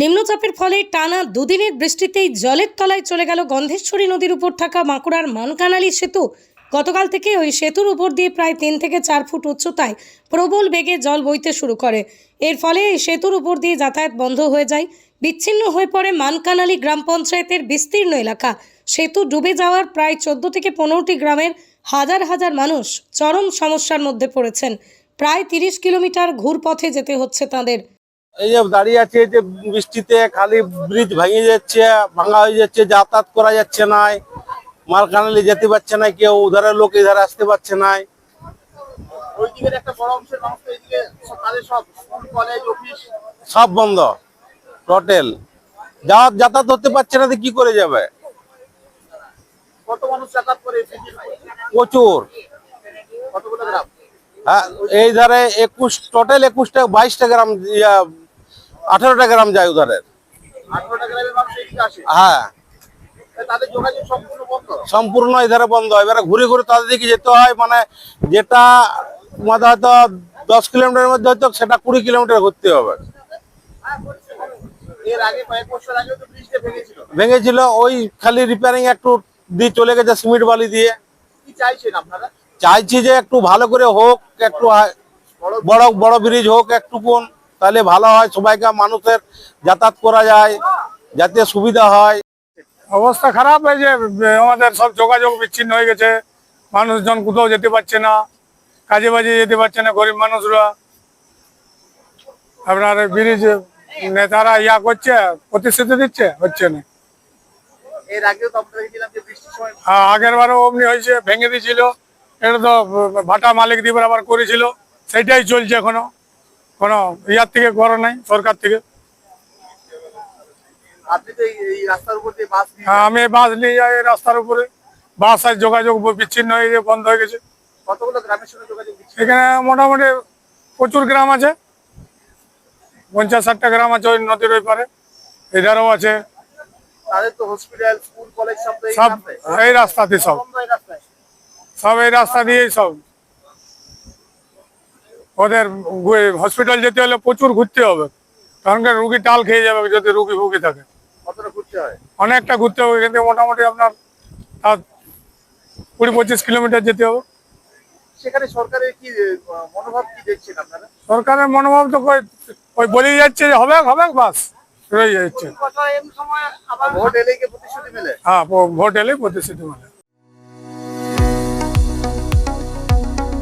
নিম্নচাপের ফলে টানা দুদিনের বৃষ্টিতেই জলের তলায় চলে গেল গন্ধেশ্বরী নদীর উপর থাকা বাঁকুড়ার মানকানালি সেতু। গতকাল থেকে ওই সেতুর উপর দিয়ে প্রায় তিন থেকে চার ফুট উচ্চতায় প্রবল বেগে জল বইতে শুরু করে। এর ফলে এই সেতুর উপর দিয়ে যাতায়াত বন্ধ হয়ে যায়। বিচ্ছিন্ন হয়ে পড়ে মানকানালি গ্রাম পঞ্চায়েতের বিস্তীর্ণ এলাকা। সেতু ডুবে যাওয়ার প্রায় চোদ্দ থেকে পনেরোটি গ্রামের হাজার হাজার মানুষ চরম সমস্যার মধ্যে পড়েছেন। প্রায় তিরিশ কিলোমিটার ঘুরপথে যেতে হচ্ছে তাদের। এই যে দাঁড়িয়ে আছে যে বৃষ্টিতে খালি ব্রিজ ভেঙে যাচ্ছে ভাঙা হয়ে যাচ্ছে যাতায়াত করা যাচ্ছে না মালকানালি যেতে পারছে না কেউ উধারের লোক এধারে আসতে পারছে না। সব বন্ধ টোটেল যাতায়াত করতে পারছে না কি করে যাবে? প্রচুর। হ্যাঁ এই ধারে একুশ টোটাল একুশটা বাইশটা গ্রাম ইয়া, আঠারোটা গ্রাম যায় উধারের। হ্যাঁ। সম্পূর্ণ এধারে বন্ধ। এবারে ঘুরে ঘুরে তাদের দিকে যেতে হয় মানে যেটা তোমাদের হয়তো দশ কিলোমিটারের মধ্যে হয়তো সেটা কুড়ি কিলোমিটার ঘুরতে হবে। ভেঙেছিল। ওই খালি রিপেয়ারিং একটু দিয়ে চলে গেছে সিমেন্ট বালি দিয়ে। চাইছি যে একটু ভালো করে হোক একটু বড় বড় ব্রিজ হোক একটুকুন। তাহলে ভালো হয় সবাইকে মানুষের যাতায়াত করা যায় যাতে সুবিধা হয়। অবস্থা খারাপ এই যে আমাদের সব যোগাযোগ বিচ্ছিন্ন হয়ে গেছে মানুষজন কোথাও যেতে পারছে না কাজে বাজে যেতে পারছে না গরিব মানুষরা। আপনার ব্রিজ নেতারা ইয়া করছে প্রতিশ্রুতি দিচ্ছে হচ্ছে না। এর আগেও তো আমরা দেখেছিলাম যে বৃষ্টির সময় আর আগের বারও অমনি হয়েছে ভেঙে দিয়েছিল। এটা তো ভাটা মালিক দিবার আবার করেছিল সেটাই চলছে এখনও। কোনো ইয়ার থেকে করে নাই সরকার থেকে। হ্যাঁ, আমি বাস নিয়ে যাই এই রাস্তার উপরে। বাস আর যোগাযোগ বিচ্ছিন্ন হয়ে গেছে বন্ধ হয়ে গেছে। এখানে মোটামুটি প্রচুর গ্রাম আছে। পঞ্চাশ ষাটটা গ্রাম আছে ওই নদীর ওই পারে। এধারেও আছে। সব এই রাস্তাতে সব। সব এই রাস্তা দিয়েই সব। ওদের হসপিটাল যেতে হলে প্রচুর ঘুরতে হবে। কারণ কি রুগী টাল খেয়ে যাবে যদি রুগী ভুগি থাকে। হয়? অনেকটা ঘুরতে হবে কিন্তু মোটামুটি আপনার কুড়ি পঁচিশ কিলোমিটার যেতে হবে। সেখানে সরকারের কি মনোভাব কি দেখছেন আপনারা? সরকারের মনোভাব তো কই ওই বলেই যাচ্ছে যে হবে হবে বাস। রয়ে যাচ্ছে। ভোট এলেই প্রতিশ্রুতি মেলে? হ্যাঁ ভোট এলে প্রতিশ্রুতি মানে